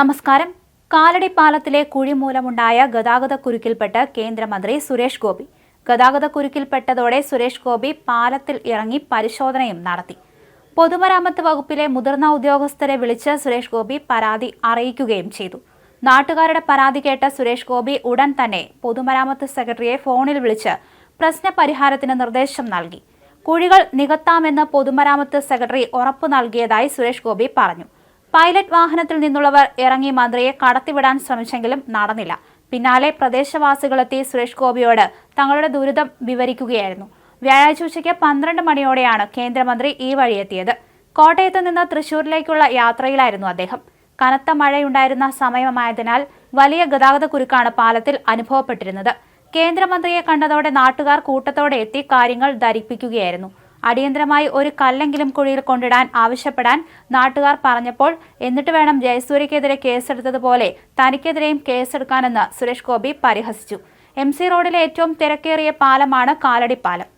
നമസ്കാരം. കാലടി പാലത്തിലെ കുഴി മൂലമുണ്ടായ ഗതാഗത കുരുക്കിൽപ്പെട്ട് കേന്ദ്രമന്ത്രി സുരേഷ് ഗോപി. ഗതാഗത കുരുക്കിൽപ്പെട്ടതോടെ സുരേഷ് ഗോപി പാലത്തിൽ ഇറങ്ങി പരിശോധനയും നടത്തി. പൊതുമരാമത്ത് വകുപ്പിലെ മുതിർന്ന ഉദ്യോഗസ്ഥരെ വിളിച്ച് സുരേഷ് ഗോപി പരാതി അറിയിക്കുകയും ചെയ്തു. നാട്ടുകാരുടെ പരാതി കേട്ട സുരേഷ് ഗോപി ഉടൻ തന്നെ പൊതുമരാമത്ത് സെക്രട്ടറിയെ ഫോണിൽ വിളിച്ച് പ്രശ്ന പരിഹാരത്തിന് നിർദ്ദേശം നൽകി. കുഴികൾ നികത്താമെന്ന് പൊതുമരാമത്ത് സെക്രട്ടറി ഉറപ്പു നൽകിയതായി സുരേഷ് ഗോപി പറഞ്ഞു. പൈലറ്റ് വാഹനത്തിൽ നിന്നുള്ളവർ ഇറങ്ങി മന്ത്രിയെ കടത്തിവിടാൻ ശ്രമിച്ചെങ്കിലും നടന്നില്ല. പിന്നാലെ പ്രദേശവാസികളെത്തി സുരേഷ് ഗോപിയോട് തങ്ങളുടെ ദുരിതം വിവരിക്കുകയായിരുന്നു. വ്യാഴാഴ്ച ഉച്ചയ്ക്ക് പന്ത്രണ്ട് മണിയോടെയാണ് കേന്ദ്രമന്ത്രി ഈ വഴിയെത്തിയത്. കോട്ടയത്ത് നിന്ന് തൃശൂരിലേക്കുള്ള യാത്രയിലായിരുന്നു അദ്ദേഹം. കനത്ത മഴയുണ്ടായിരുന്ന സമയമായതിനാൽ വലിയ ഗതാഗത കുരുക്കാണ് പാലത്തിൽ അനുഭവപ്പെട്ടിരുന്നത്. കേന്ദ്രമന്ത്രിയെ കണ്ടതോടെ നാട്ടുകാർ കൂട്ടത്തോടെ എത്തി കാര്യങ്ങൾ ധരിപ്പിക്കുകയായിരുന്നു. അടിയന്തരമായി ഒരു കല്ലെങ്കിലും കുഴിയിൽ കൊണ്ടിടാൻ ആവശ്യപ്പെടാൻ നാട്ടുകാർ പറഞ്ഞപ്പോൾ എന്നിട്ട് വേണം ജയസൂര്യക്കെതിരെ കേസെടുത്തതുപോലെ തനിക്കെതിരെയും കേസെടുക്കാനെന്ന് സുരേഷ് ഗോപി പരിഹസിച്ചു. എം സി റോഡിലെ ഏറ്റവും തിരക്കേറിയ പാലമാണ് കാലടി പാലം